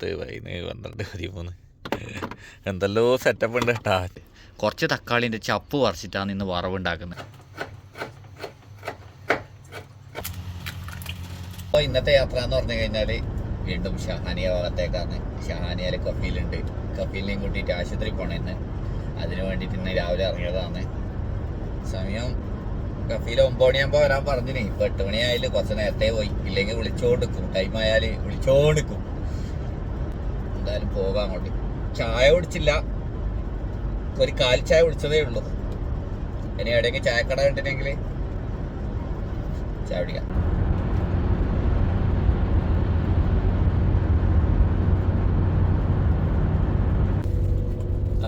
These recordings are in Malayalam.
പത്ത് പതിനേഴ് പന്ത്രണ്ട് പതിമൂന്ന്. എന്തല്ലോ സെറ്റപ്പ് ഉണ്ട് കേട്ടാ കുറച്ച് തക്കാളിന്റെ ചപ്പ് പറിച്ചിട്ടാണ് ഇന്ന് വറവുണ്ടാക്കുന്നത് അപ്പോൾ ഇന്നത്തെ യാത്ര എന്ന് പറഞ്ഞു കഴിഞ്ഞാൽ വീണ്ടും ഷഹാനിയ ഭാഗത്തേക്കാണ്. ഷഹാനിയയിൽ കഫീലുണ്ട്. കഫീലിനെയും കൂട്ടിയിട്ട് ആശുപത്രി പോണേന്ന്. അതിനു വേണ്ടിയിട്ട് ഇന്ന് രാവിലെ ഇറങ്ങിയതാണ്. സമയം കഫീൽ ഒമ്പത് മണിയാകുമ്പോൾ വരാൻ പറഞ്ഞിനി. ഇപ്പോൾ എട്ട് മണിയായാലും കുറച്ച് നേരത്തെ പോയി. ഇല്ലെങ്കിൽ വിളിച്ചോണ്ടിക്കും ടൈം ആയാൽ വിളിച്ചോണ്ടിക്കും എന്തായാലും പോകാം അങ്ങോട്ട്. ചായ കുടിച്ചില്ല. ഒരു കാൽ ചായ കുടിച്ചതേ ഉള്ളൂ. ഇനി എവിടെയെങ്കിലും ചായക്കട കണ്ടിട്ടുണ്ടെങ്കിൽ ചായ കുടിക്കാം.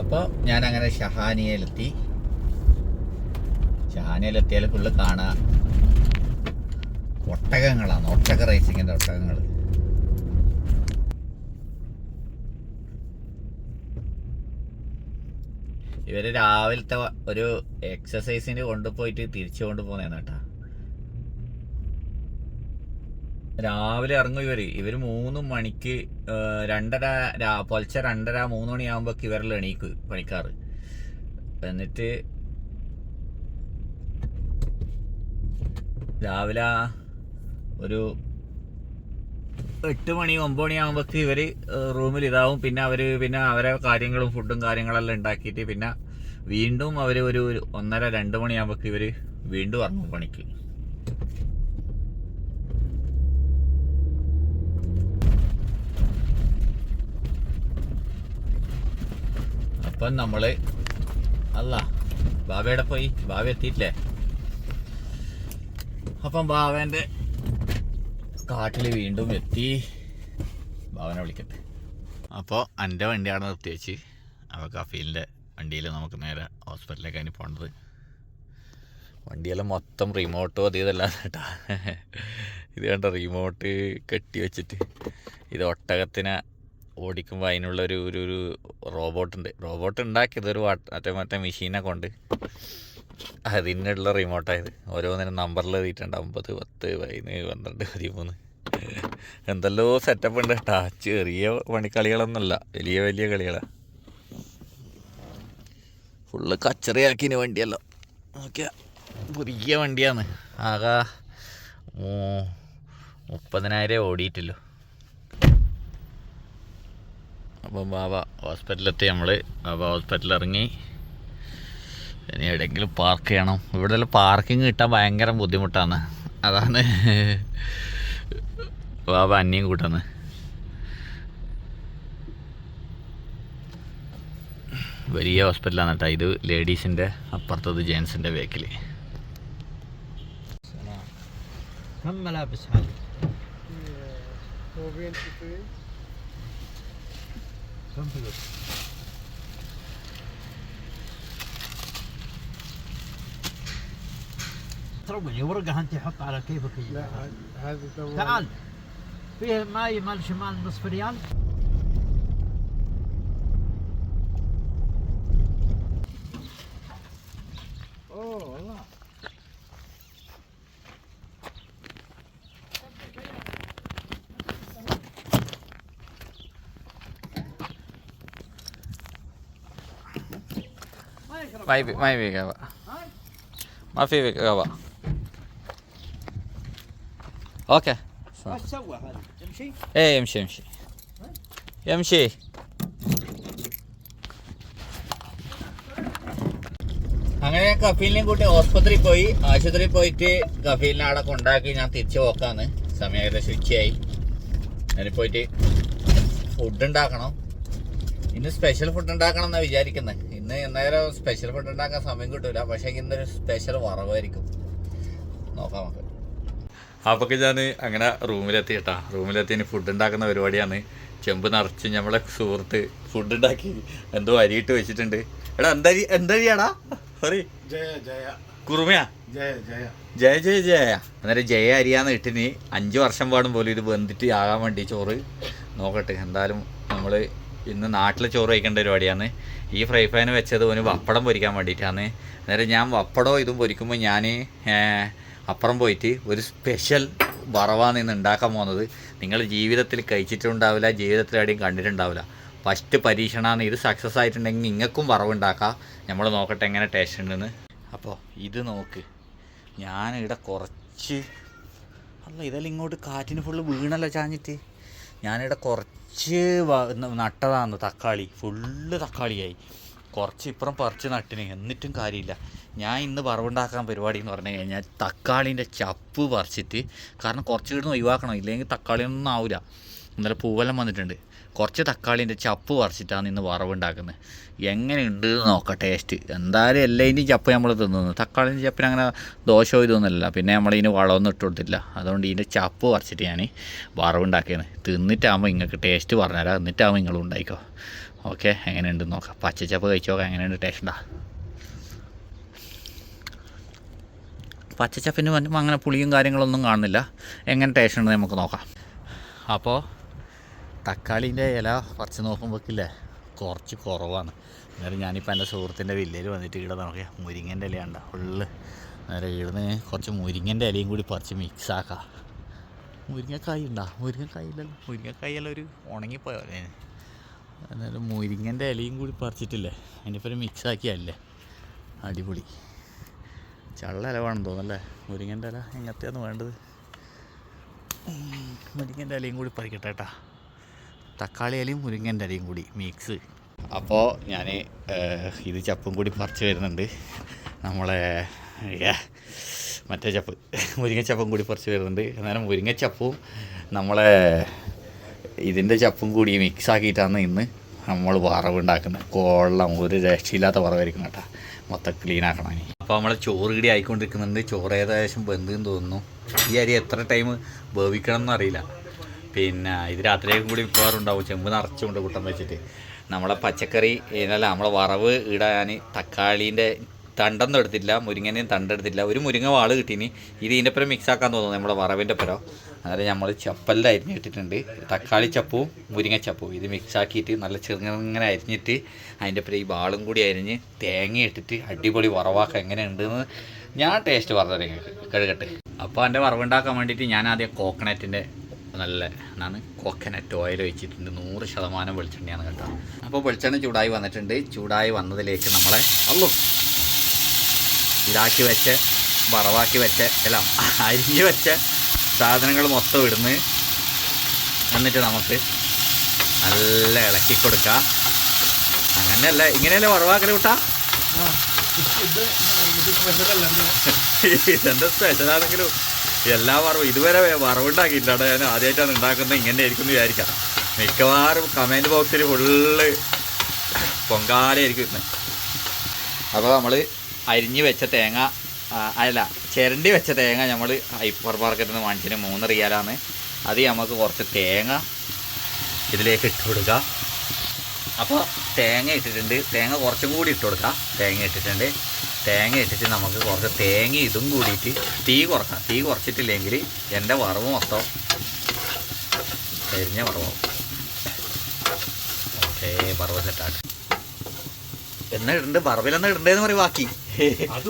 അപ്പോൾ ഞാൻ അങ്ങനെ ഷഹാനിയയിലെത്തി ഷഹാനിയയിലെത്തിയാൽ ഫുള്ള് കാണുക ഒട്ടകങ്ങളാണ്. ഒട്ടക റേസിങ്ങിന്റെ ഒട്ടകങ്ങൾ ഇവർ രാവിലത്തെ ഒരു എക്സസൈസിന് കൊണ്ടുപോയിട്ട് തിരിച്ചു കൊണ്ടുപോകുന്നതാണ് കേട്ടാ. രാവിലെ ഇറങ്ങും ഇവർ. ഇവർ മൂന്ന് മണിക്ക് രണ്ടര രാ- പൊലച്ച രണ്ടര മൂന്ന് മണിയാകുമ്പോ ഇവരിൽ എണീക്ക് പണിക്കാറ്. എന്നിട്ട് രാവിലെ ഒരു എട്ട് മണി ഒമ്പത് മണി ഇവർ റൂമിൽ ഇതാവും. പിന്നെ അവർ പിന്നെ അവരെ കാര്യങ്ങളും ഫുഡും കാര്യങ്ങളെല്ലാം ഉണ്ടാക്കിയിട്ട് പിന്നെ വീണ്ടും അവർ ഒരു ഒന്നര രണ്ട് മണിയാകുമ്പോഴേക്ക് ഇവർ വീണ്ടും ഇറങ്ങും പണിക്ക്. അപ്പം നമ്മൾ അല്ല ബാബയുടെ പോയി. ബാബ എത്തിയിട്ടില്ലേ അപ്പം ബാബേന്റെ കാട്ടിൽ വീണ്ടും എത്തി. ഭവന വിളിക്കട്ടെ. അപ്പോൾ എന്റെ വണ്ടിയാണ് നിർത്തി വെച്ച് അപ്പോൾ കഫീലിന്റെ വണ്ടിയിൽ നമുക്ക് നേരെ ഹോസ്പിറ്റലിലേക്കാണ് പോകേണ്ടത്. വണ്ടിയെല്ലാം മൊത്തം റിമോട്ടും അത് ഇതെല്ലാം കേട്ടാ. ഇത് കണ്ട റിമോട്ട് കെട്ടി വെച്ചിട്ട് ഇത് ഒട്ടകത്തിനെ ഓടിക്കുമ്പോൾ അതിനുള്ള ഒരു ഒരു റോബോട്ടുണ്ട് റോബോട്ട് ഉണ്ടാക്കിയത് ഒരു മറ്റേ മറ്റേ മെഷീനെ കൊണ്ട്. അതിനുള്ള റിമോട്ടായത് ഓരോന്നിനും നമ്പറിൽ എഴുതിയിട്ടുണ്ട്. അമ്പത് പത്ത് പതിനേഴ് പന്ത്രണ്ട് പതിമൂന്ന്. എന്തെല്ലോ സെറ്റപ്പ് ഉണ്ട്. കേട്ടാ ചെറിയ പണിക്കളികളൊന്നുമല്ല. വലിയ വലിയ കളികളാണ് ഫുള്ള് കച്ചറയാക്കിന് വണ്ടിയല്ലോ. ഓക്കെ പുതിയ വണ്ടിയാണ്. ആകെ മുപ്പതിനായിരം ഓടിയിട്ടില്ലോ അപ്പം ബാബ ഹോസ്പിറ്റലിലെത്തി നമ്മൾ ബാബ ഹോസ്പിറ്റലിൽ ഇറങ്ങി. ഇനി എവിടെയെങ്കിലും പാർക്ക് ചെയ്യണം. ഇവിടെ പാർക്കിംഗ് കിട്ടാൻ ഭയങ്കര ബുദ്ധിമുട്ടാണ്. അതാണ് ബാബ അന്യം കൂട്ടുന്നത് വലിയ ഹോസ്പിറ്റലാണ് കേട്ടോ ഇത്. ലേഡീസിന്റെ അപ്പുറത്തത് ജെൻസിന്റെ ബേക്കിൽ كم تروقني ورقة أنت حط على كيفك لا هذه تعال. فيه ماي مال شمال نصف ريال. أوه والله. ما يبي ما يبي قهوة. ما في قهوة. اوكي ايش سوى هذا؟ تمشي؟ ايه يمشي يمشي يمشي അങ്ങനെ ഞാൻ കഫീലിനെയും കൂട്ടി ആശുപത്രിയിൽ പോയി ആശുപത്രിയിൽ പോയിട്ട് കഫീലിനെ അവിടെ കൊണ്ടാക്കി ഞാൻ തിരിച്ചു പോക്കാന്ന് സമയം ഏകദേശം ഉച്ചയായി അതിന് പോയിട്ട് ഫുഡ് ഉണ്ടാക്കണം ഇന്ന് സ്പെഷ്യൽ ഫുഡ് ഉണ്ടാക്കണം എന്നാണ് വിചാരിക്കുന്നത് ഇന്ന് എന്നേരം സ്പെഷ്യൽ ഫുഡ് ഉണ്ടാക്കാൻ സമയം കിട്ടൂല പക്ഷേ ഇന്നൊരു സ്പെഷ്യൽ വറവായിരിക്കും നോക്കാം നമുക്ക് അപ്പോൾ ഞാൻ അങ്ങനെ റൂമിലെത്തി കേട്ടാ റൂമിലെത്തി ഇനി ഫുഡ് ഉണ്ടാക്കുന്ന പരിപാടിയാണ്. ചെമ്പ് നിറച്ച് നമ്മളെ സുഹൃത്ത് ഫുഡ് ഉണ്ടാക്കി എന്തോ അരിയിട്ട് വെച്ചിട്ടുണ്ട്. എടാ എന്തരി എന്തരിയാടാ? സോറി കുറുമയാ? ജയ ജയ. ജയ അന്നേരം ജയ അരിയാന്ന് ഇട്ടിന്. അഞ്ച് വർഷം പാടും പോലും ഇത് വെന്തിട്ട് ആകാൻ വേണ്ടി ചോറ്. നോക്കട്ടെ എന്തായാലും നമ്മൾ ഇന്ന് നാട്ടിലെ ചോറ് കഴിക്കേണ്ട പരിപാടിയാണ്. ഈ ഫ്രൈ പാൻ വെച്ചത് ഓന് വപ്പടം പൊരിക്കാൻ വേണ്ടിയിട്ടാണ്. അന്നേരം ഞാൻ വപ്പടോ ഇതും പൊരിക്കുമ്പോൾ ഞാൻ അപ്പുറം പോയിട്ട് ഒരു സ്പെഷ്യൽ വറവാണ് ഇന്ന് ഉണ്ടാക്കാൻ പോകുന്നത്. നിങ്ങൾ ജീവിതത്തിൽ കഴിച്ചിട്ടുണ്ടാവില്ല ജീവിതത്തിൽ എവിടെയും കണ്ടിട്ടുണ്ടാവില്ല. ഫസ്റ്റ് പരീക്ഷണമാണ് ഇത് സക്സസ് ആയിട്ടുണ്ടെങ്കിൽ നിങ്ങൾക്കും വറവുണ്ടാക്കാം നമ്മൾ നോക്കട്ടെ എങ്ങനെ ടേസ്റ്റ് ഉണ്ടെന്ന്. അപ്പോൾ ഇത് നോക്ക്. ഞാനിവിടെ കുറച്ച് അല്ല ഇതെല്ലാം ഇങ്ങോട്ട് കാറ്റിന് ഫുള്ള് വീണല്ലോ ചാഞ്ഞിട്ട്. ഞാനിവിടെ കുറച്ച് നട്ടതാണ് തക്കാളി. ഫുള്ള് തക്കാളിയായി. കുറച്ച് ഇപ്പുറം പറിച്ച് നട്ടിന്. എന്നിട്ടും കാര്യമില്ല. ഞാൻ ഇന്ന് വറവുണ്ടാക്കാൻ പരിപാടി എന്ന് പറഞ്ഞു കഴിഞ്ഞാൽ തക്കാളീന്റെ ചപ്പ് പറിച്ചിട്ട് കാരണം കുറച്ച് കിടന്ന് ഒഴിവാക്കണം. ഇല്ലെങ്കിൽ തക്കാളിയൊന്നും ആവില്ല ഇന്നലെ പൂവെല്ലാം വന്നിട്ടുണ്ട്. കുറച്ച് തക്കാളിന്റെ ചപ്പ് പറിച്ചിട്ടാണ് ഇന്ന് വറവുണ്ടാക്കുന്നത് എങ്ങനെയുണ്ട് നോക്കാം ടേസ്റ്റ് എന്തായാലും എല്ലാതിന്റെയും ചപ്പ് നമ്മൾ തിന്നുന്നു. തക്കാളിന്റെ ചപ്പിന് അങ്ങനെ ദോഷമോ ഇതൊന്നുമല്ല പിന്നെ നമ്മളിതിന് വളമൊന്നും ഇട്ട് കൊടുത്തില്ല അതുകൊണ്ട് ഇതിന്റെ ചപ്പ് പറിച്ചിട്ട് ഞാൻ വറവുണ്ടാക്കിയത് തിന്നിട്ടാകുമ്പോൾ നിങ്ങൾക്ക് ടേസ്റ്റ് പറഞ്ഞുതരാം. എന്നിട്ടാകുമ്പോൾ നിങ്ങൾ ഉണ്ടായിക്കോ. ഓക്കെ എങ്ങനെയുണ്ട് നോക്കാം. പച്ചച്ചപ്പ് കഴിച്ച്? നോക്കാം എങ്ങനെയുണ്ട് ടേസ്റ്റ് ഉണ്ടാ പച്ചച്ചപ്പിന് അങ്ങനെ പുളിയും കാര്യങ്ങളൊന്നും കാണുന്നില്ല. എങ്ങനെ ടേസ്റ്റ് ഉണ്ടെന്ന് നമുക്ക് നോക്കാം. അപ്പോൾ തക്കാളീന്റെ ഇല പറിച്ച് നോക്കുമ്പോഴേക്കില്ലേ കുറച്ച് കുറവാണ്. അന്നേരം ഞാനിപ്പോൾ എന്റെ സുഹൃത്തിന്റെ വില്ലയിൽ വന്നിട്ട് ഇവിടെ നമുക്ക് മുരിങ്ങന്റെ ഇലയുണ്ട ഫുള്ള് അന്നേരം ഇവിടുന്ന് കുറച്ച് മുരിങ്ങന്റെ ഇലയും കൂടി പറിച്ച് മിക്സ് ആക്കാം. മുരിങ്ങക്കായ ഉണ്ടോ? മുരിങ്ങക്കായ ഇല്ലല്ലോ. മുരിങ്ങക്കായെല്ലാം ഒരു ഉണങ്ങിപ്പോയോ? അന്നേരം മുരിങ്ങന്റെ ഇലയും കൂടി പറിച്ചിട്ടില്ലേ? അതിന്റെ മിക്സ് ആക്കിയല്ലേ? അടിപൊളി. ചള്ള ഇല വേണം തോന്നല്ലേ മുരിങ്ങന്റെ ഇല എങ്ങനത്തെയാണ് വേണ്ടത്? മുരിങ്ങന്റെ ഇലയും കൂടി പറിക്കട്ടെ കേട്ടാ. തക്കാളി ഇലയും മുരിങ്ങന്റെ ഇലയും കൂടി മിക്സ് അപ്പോൾ ഞാൻ ഇത് ചപ്പും കൂടി പറിച്ച് വരുന്നുണ്ട്. നമ്മളെ മറ്റേ ചപ്പ് മുരിങ്ങച്ചപ്പും കൂടി പറിച്ച് വരുന്നുണ്ട്. എന്നാലും മുരിങ്ങച്ചപ്പും നമ്മളെ ഇതിന്റെ ചപ്പും കൂടി മിക്സ് ആക്കിയിട്ടാണ് ഇന്ന് നമ്മൾ വറവ് വറവുണ്ടാക്കുന്നത് കൊള്ളം ഒരു രക്ഷയില്ലാത്ത വറവായിരിക്കും കേട്ടോ. മൊത്തം ക്ലീൻ ആക്കണം ഇനി. അപ്പോൾ നമ്മളെ ചോറ് കൂടി ആയിക്കൊണ്ടിരിക്കുന്നുണ്ട്. ചോറ് ഏകദേശം ബന്ധുന്ന് തോന്നുന്നു. ഈ അരി എത്ര ടൈം വേവിക്കണം എന്നറിയില്ല പിന്നെ ഇത് രാത്രിയൊക്കെ കൂടി മിക്കവാറുണ്ടാവും. ചെമ്പ് നിറച്ചുകൊണ്ട് കൂട്ടം വെച്ചിട്ട്. നമ്മളെ പച്ചക്കറി അല്ല നമ്മളെ വറവ് ഇടാൻ തക്കാളീന്റെ തണ്ടൊന്നും എടുത്തില്ല മുരിങ്ങനെയും തണ്ടെടുത്തില്ല ഒരു മുരിങ്ങ വാൾ കിട്ടീനി. ഇത് ഇതിന്റെ പുറം മിക്സ് ആക്കാൻ തോന്നുന്നു നമ്മുടെ വറവിന്റെ പുറം അന്നേരം നമ്മൾ ചപ്പലിൽ അരിഞ്ഞിട്ടിട്ടുണ്ട് തക്കാളി ചപ്പവും മുരിങ്ങ ചപ്പും. ഇത് മിക്സ് ആക്കിയിട്ട് നല്ല ചെറുങ്ങനെ അരിഞ്ഞിട്ട് അതിന്റെ പുറം ഈ വാളും കൂടി അരിഞ്ഞ് തേങ്ങ ഇട്ടിട്ട് അടിപൊളി വറവാക്ക എങ്ങനെയുണ്ടെന്ന് ഞാൻ ടേസ്റ്റ് പറഞ്ഞു നിങ്ങൾക്ക്. കഴുകട്ടെ അപ്പോൾ എന്റെ വറവുണ്ടാക്കാൻ വേണ്ടിയിട്ട് ഞാൻ ആദ്യം കോക്കനറ്റിന്റെ നല്ല എന്നാണ് കോക്കനട്ട് ഓയിൽ ഒഴിച്ചിട്ടുണ്ട് നൂറ് ശതമാനം വെളിച്ചെണ്ണയാണ് കേട്ടോ അപ്പോൾ വെളിച്ചെണ്ണ ചൂടായി വന്നിട്ടുണ്ട് ചൂടായി വന്നതിലേക്ക് നമ്മളെ അല്ലോ ഇതാക്കി വെച്ച് വറവാക്കി വെച്ച് അല്ല അരിഞ്ഞ് വെച്ച സാധനങ്ങൾ മൊത്തം ഇടുന്ന് എന്നിട്ട് നമുക്ക് നല്ല ഇളക്കി കൊടുക്കാം അങ്ങനെയല്ല ഇങ്ങനെയല്ലേ വറവാക്കൽ കൂട്ടാ ഇതെന്താ സ്പെഷ്യലാണെങ്കിലും എല്ലാ വറവും ഇതുവരെ വറവുണ്ടാക്കിയിട്ടാണ് ഞാൻ ആദ്യമായിട്ടാണ് ഉണ്ടാക്കുന്നത്. ഇങ്ങനെ ആയിരിക്കും എന്ന് വിചാരിക്കാം. മിക്കവാറും കമന്റ് ബോക്സിൽ ഫുള്ള് പൊങ്കാലയായിരിക്കും അപ്പോൾ നമ്മൾ അരിഞ്ഞ് വെച്ച തേങ്ങ അല്ല ചിരണ്ടി വെച്ച തേങ്ങ നമ്മൾ ഹൈപ്പർ മാർക്കറ്റിൽ നിന്ന് വാങ്ങിച്ചതിന് മൂന്ന് റിയാലാണ് അത് നമുക്ക് കുറച്ച് തേങ്ങ ഇതിലേക്ക് ഇട്ട് കൊടുക്കുക അപ്പോൾ തേങ്ങ ഇട്ടിട്ടുണ്ട്. തേങ്ങ കുറച്ചും കൂടി ഇട്ട് കൊടുക്കുക തേങ്ങ ഇട്ടിട്ടുണ്ട്. തേങ്ങ ഇട്ടിട്ട് നമുക്ക് കുറച്ച് തേങ്ങ ഇതും കൂടിയിട്ട് തീ കുറക്കാം തീ കുറച്ചിട്ടില്ലെങ്കിൽ എന്റെ വറവ് മൊത്തം കരിഞ്ഞ വറവാകും ഓക്കേ വറവ് സെറ്റാണ് എന്നാ ഇടണ്ട്? വറവിലെന്നാ ഇടണ്ടേന്ന് പറയും ബാക്കി.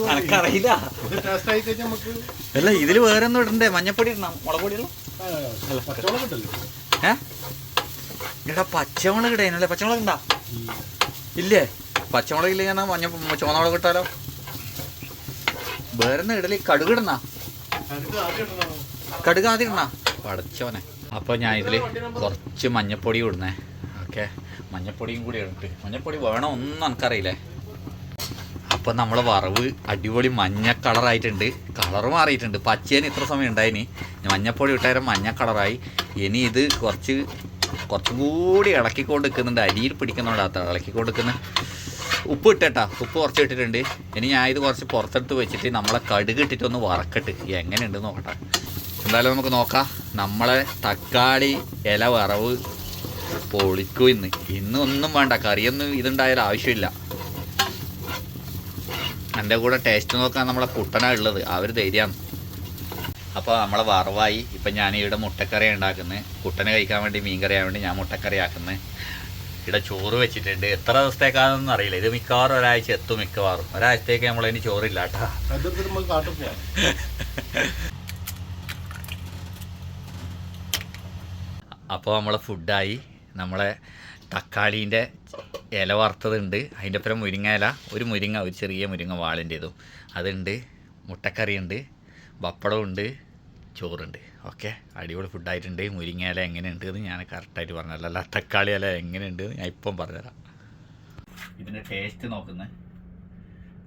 എനക്കറിയില്ല അല്ല ഇതിൽ വേറെ ഒന്നും ഇടണ്ടേ? മഞ്ഞപ്പൊടി ഇടണം. മുളക് കിട്ടല്ലോ ഏ? എടാ പച്ചമുളക് ഇടേനല്ലേ? പച്ചമുളക് ഉണ്ടാ ഇല്ലേ. പച്ചമുളക് ഇല്ലെങ്കിൽ ഞാൻ മഞ്ഞ ചുവന്നമുളക് ഇട്ടാലോ? വേറെ ഇടലി? കടുകിടണ കടുക് ആദ്യം ഇടണ. പടച്ചോനെ. അപ്പോൾ ഞാൻ ഇതിൽ കുറച്ച് മഞ്ഞപ്പൊടി ഇടുന്നേ. ഓക്കെ. മഞ്ഞപ്പൊടിയും കൂടി ഇടട്ട് മഞ്ഞപ്പൊടി വേണോ ഒന്നും എനിക്കറിയില്ലേ? അപ്പോൾ നമ്മളെ വറവ് അടിപൊളി മഞ്ഞ കളറായിട്ടുണ്ട്. കളർ മാറിയിട്ടുണ്ട്. പച്ചേന് ഇത്ര സമയം ഉണ്ടായിനി മഞ്ഞപ്പൊടി ഇട്ടാലും മഞ്ഞ കളറായി. ഇനി ഇത് കുറച്ച് കുറച്ചും കൂടി ഇളക്കിക്കൊണ്ട് നിൽക്കുന്നുണ്ട്. അരിയിൽ പിടിക്കുന്നുണ്ട്. അത്ര ഇളക്കിക്കൊണ്ട് നിൽക്കുന്ന. ഉപ്പ് ഇട്ടേട്ടാ ഉപ്പ് കുറച്ച് ഇട്ടിട്ടുണ്ട് ഇനി ഞാൻ ഇത് കുറച്ച് പുറത്തെടുത്ത് വെച്ചിട്ട് നമ്മളെ കടുക് ഇട്ടിട്ടൊന്ന് വറക്കട്ട്. എങ്ങനെയുണ്ട് നോക്കട്ടെ. എന്തായാലും നമുക്ക് നോക്കാം. നമ്മളെ തക്കാളി ഇല വറവ് പൊളിക്കും ഇന്ന്. ഇന്ന് ഒന്നും വേണ്ട. കറിയൊന്നും ഇതുണ്ടായാലും ആവശ്യമില്ല. എന്റെ കൂടെ ടേസ്റ്റ് നോക്കാൻ നമ്മളെ കുട്ടനാണ് ഉള്ളത്. അവർ ധൈര്യമാണ് അപ്പോൾ നമ്മളെ വറവായി. ഇപ്പം ഞാൻ ഇവിടെ മുട്ടക്കറി ഉണ്ടാക്കുന്നത് കുട്ടനെ കഴിക്കാൻ വേണ്ടി മീൻ കറിയാൻ വേണ്ടി ഞാൻ മുട്ടക്കറി ആക്കുന്നത് ഇവിടെ ചോറ് വെച്ചിട്ടുണ്ട്. എത്ര ദിവസത്തേക്കാണെന്ന് അറിയില്ല. ഇത് മിക്കവാറും ഒരാഴ്ച എത്തും മിക്കവാറും. ഒരാഴ്ചത്തേക്ക് നമ്മളതിന് ചോറില്ല കേട്ടോ അപ്പോൾ നമ്മളെ ഫുഡായി. നമ്മളെ തക്കാളീന്റെ ഇല വറുത്തതുണ്ട്. അതിന്റെ ഒപ്പം മുരിങ്ങ ഇല. ഒരു മുരിങ്ങ ഒരു ചെറിയ മുരിങ്ങ വാളിന്റെ ഇതും അതുണ്ട്. മുട്ടക്കറിയുണ്ട്. പപ്പടമുണ്ട് ചോറുണ്ട്. ഓക്കെ അടിപൊളി ഫുഡായിട്ടുണ്ട് മുരിങ്ങ ഇല എങ്ങനെയുണ്ട് എന്ന് ഞാൻ കറക്റ്റായിട്ട് പറഞ്ഞല്ലോ അല്ല തക്കാളി ഇല എങ്ങനെയുണ്ട് ഞാൻ ഇപ്പം പറഞ്ഞുതരാം. ഇതിന്റെ ടേസ്റ്റ് നോക്കുന്നത്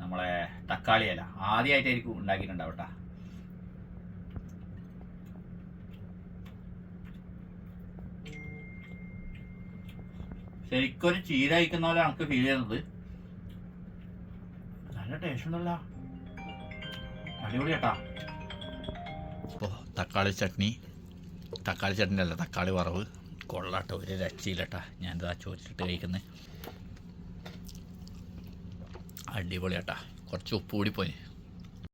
നമ്മളെ തക്കാളി ഇല. ആദ്യമായിട്ടായിരിക്കും ഉണ്ടാക്കിയിട്ടുണ്ടാവട്ടെ ശരിക്കൊരു ചീര കഴിക്കുന്ന പോലെ എനിക്ക് ഫീൽ ചെയ്യുന്നത്. നല്ല ടേസ്റ്റ് ഉണ്ടല്ലോ. അടിപൊളി കേട്ടാ ഇപ്പോൾ തക്കാളി ചട്നി. തക്കാളി ചട്നി അല്ല തക്കാളി വറവ്. കൊള്ളാട്ടോ ഒരു രക്ഷയില്ലട്ടാ. ഞാനിതാ ചോദിച്ചിട്ട് കഴിക്കുന്നത് അടിപൊളിയാട്ടാ. കുറച്ച് ഉപ്പ് കൂടി പോയി.